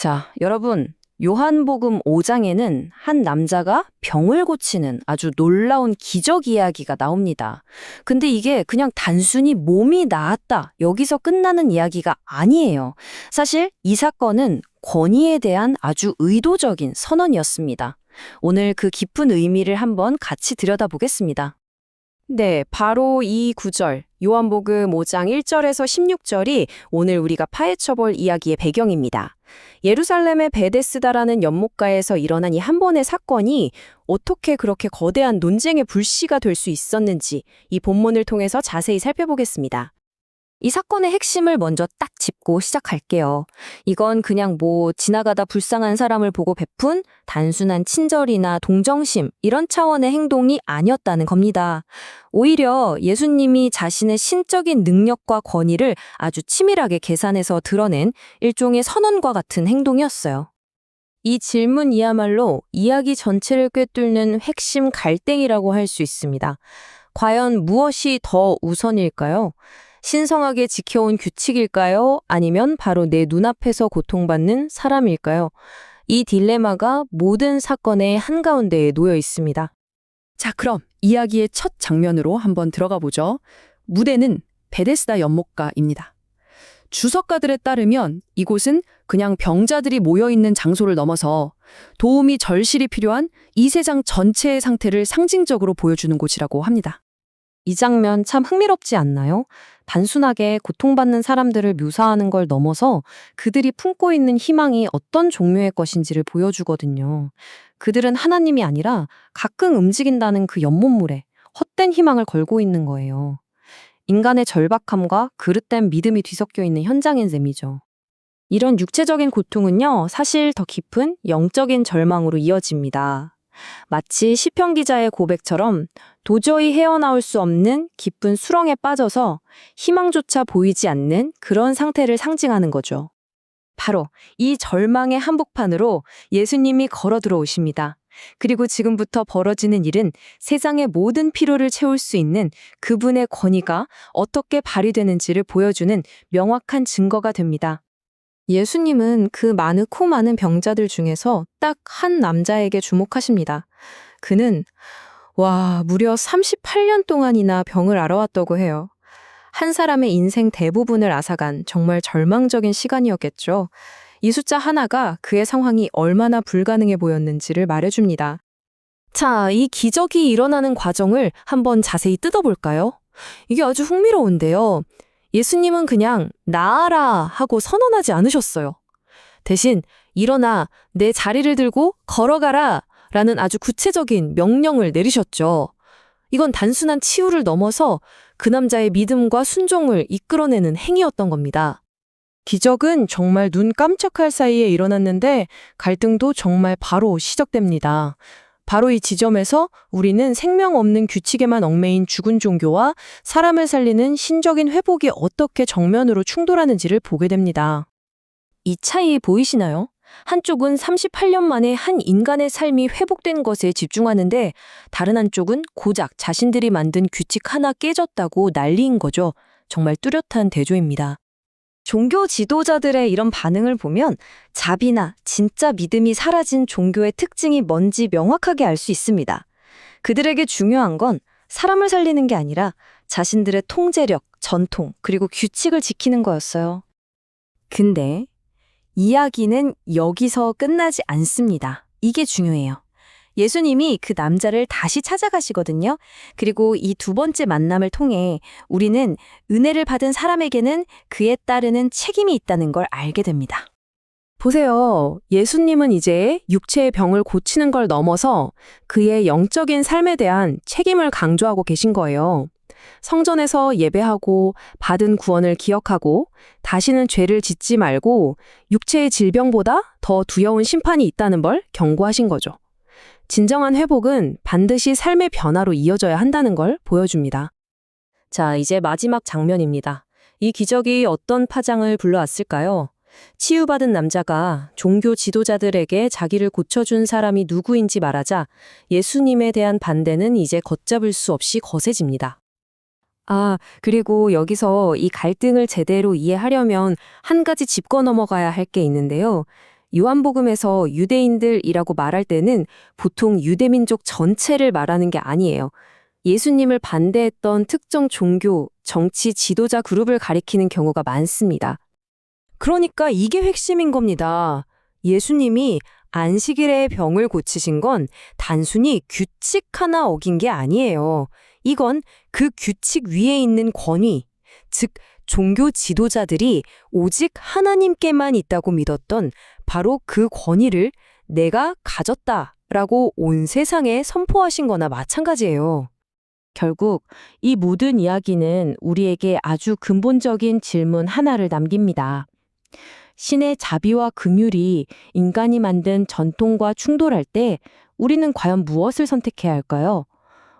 자, 여러분. 요한복음 5장에는 한 남자가 병을 고치는 아주 놀라운 기적 이야기가 나옵니다. 근데 이게 그냥 단순히 몸이 나았다. 여기서 끝나는 이야기가 아니에요. 사실 이 사건은 권위에 대한 아주 의도적인 선언이었습니다. 오늘 그 깊은 의미를 한번 같이 들여다보겠습니다. 네, 바로 이 구절, 요한복음 5장 1절에서 16절이 오늘 우리가 파헤쳐볼 이야기의 배경입니다. 예루살렘의 베데스다라는 연못가에서 일어난 이 한 번의 사건이 어떻게 그렇게 거대한 논쟁의 불씨가 될 수 있었는지 이 본문을 통해서 자세히 살펴보겠습니다. 이 사건의 핵심을 먼저 딱 짚고 시작할게요. 이건 그냥 뭐 지나가다 불쌍한 사람을 보고 베푼 단순한 친절이나 동정심 이런 차원의 행동이 아니었다는 겁니다. 오히려 예수님이 자신의 신적인 능력과 권위를 아주 치밀하게 계산해서 드러낸 일종의 선언과 같은 행동이었어요. 이 질문이야말로 이야기 전체를 꿰뚫는 핵심 갈등이라고 할 수 있습니다. 과연 무엇이 더 우선일까요? 신성하게 지켜온 규칙일까요? 아니면 바로 내 눈앞에서 고통받는 사람일까요? 이 딜레마가 모든 사건의 한가운데에 놓여 있습니다. 자, 그럼 이야기의 첫 장면으로 한번 들어가 보죠. 무대는 베데스다 연못가입니다. 주석가들에 따르면 이곳은 그냥 병자들이 모여 있는 장소를 넘어서 도움이 절실히 필요한 이 세상 전체의 상태를 상징적으로 보여주는 곳이라고 합니다. 이 장면 참 흥미롭지 않나요? 단순하게 고통받는 사람들을 묘사하는 걸 넘어서 그들이 품고 있는 희망이 어떤 종류의 것인지를 보여주거든요. 그들은 하나님이 아니라 가끔 움직인다는 그 연못물에 헛된 희망을 걸고 있는 거예요. 인간의 절박함과 그릇된 믿음이 뒤섞여 있는 현장인 셈이죠. 이런 육체적인 고통은요, 사실 더 깊은 영적인 절망으로 이어집니다. 마치 시편 기자의 고백처럼 도저히 헤어나올 수 없는 깊은 수렁에 빠져서 희망조차 보이지 않는 그런 상태를 상징하는 거죠. 바로 이 절망의 한복판으로 예수님이 걸어 들어오십니다. 그리고 지금부터 벌어지는 일은 세상의 모든 피로를 채울 수 있는 그분의 권위가 어떻게 발휘되는지를 보여주는 명확한 증거가 됩니다. 예수님은 그 많고 많은 병자들 중에서 딱 한 남자에게 주목하십니다. 그는 와, 무려 38년 동안이나 병을 앓아왔다고 해요. 한 사람의 인생 대부분을 앗아간 정말 절망적인 시간이었겠죠. 이 숫자 하나가 그의 상황이 얼마나 불가능해 보였는지를 말해줍니다. 자, 이 기적이 일어나는 과정을 한번 자세히 뜯어볼까요? 이게 아주 흥미로운데요. 예수님은 그냥 나아라 하고 선언하지 않으셨어요. 대신 일어나 내 자리를 들고 걸어가라 라는 아주 구체적인 명령을 내리셨죠. 이건 단순한 치유를 넘어서 그 남자의 믿음과 순종을 이끌어내는 행위였던 겁니다. 기적은 정말 눈 깜짝할 사이에 일어났는데 갈등도 정말 바로 시작됩니다. 바로 이 지점에서 우리는 생명 없는 규칙에만 얽매인 죽은 종교와 사람을 살리는 신적인 회복이 어떻게 정면으로 충돌하는지를 보게 됩니다. 이 차이 보이시나요? 한쪽은 38년 만에 한 인간의 삶이 회복된 것에 집중하는데 다른 한쪽은 고작 자신들이 만든 규칙 하나 깨졌다고 난리인 거죠. 정말 뚜렷한 대조입니다. 종교 지도자들의 이런 반응을 보면 자비나 진짜 믿음이 사라진 종교의 특징이 뭔지 명확하게 알 수 있습니다. 그들에게 중요한 건 사람을 살리는 게 아니라 자신들의 통제력, 전통, 그리고 규칙을 지키는 거였어요. 근데 이야기는 여기서 끝나지 않습니다. 이게 중요해요. 예수님이 그 남자를 다시 찾아가시거든요. 그리고 이 두 번째 만남을 통해 우리는 은혜를 받은 사람에게는 그에 따르는 책임이 있다는 걸 알게 됩니다. 보세요. 예수님은 이제 육체의 병을 고치는 걸 넘어서 그의 영적인 삶에 대한 책임을 강조하고 계신 거예요. 성전에서 예배하고 받은 구원을 기억하고 다시는 죄를 짓지 말고 육체의 질병보다 더 두려운 심판이 있다는 걸 경고하신 거죠. 진정한 회복은 반드시 삶의 변화로 이어져야 한다는 걸 보여줍니다. 자, 이제 마지막 장면입니다. 이 기적이 어떤 파장을 불러왔을까요? 치유받은 남자가 종교 지도자들에게 자기를 고쳐준 사람이 누구인지 말하자 예수님에 대한 반대는 이제 걷잡을 수 없이 거세집니다. 아, 그리고 여기서 이 갈등을 제대로 이해하려면 한 가지 짚고 넘어가야 할 게 있는데요. 요한복음에서 유대인들이라고 말할 때는 보통 유대민족 전체를 말하는 게 아니에요. 예수님을 반대했던 특정 종교, 정치 지도자 그룹을 가리키는 경우가 많습니다. 그러니까 이게 핵심인 겁니다. 예수님이 안식일에 병을 고치신 건 단순히 규칙 하나 어긴 게 아니에요. 이건 그 규칙 위에 있는 권위, 즉 종교 지도자들이 오직 하나님께만 있다고 믿었던 바로 그 권위를 내가 가졌다라고 온 세상에 선포하신 거나 마찬가지예요. 결국 이 모든 이야기는 우리에게 아주 근본적인 질문 하나를 남깁니다. 신의 자비와 긍휼이 인간이 만든 전통과 충돌할 때 우리는 과연 무엇을 선택해야 할까요?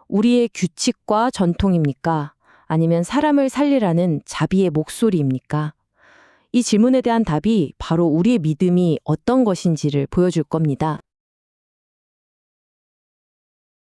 우리의 규칙과 전통입니까? 아니면 사람을 살리라는 자비의 목소리입니까? 이 질문에 대한 답이 바로 우리의 믿음이 어떤 것인지를 보여줄 겁니다.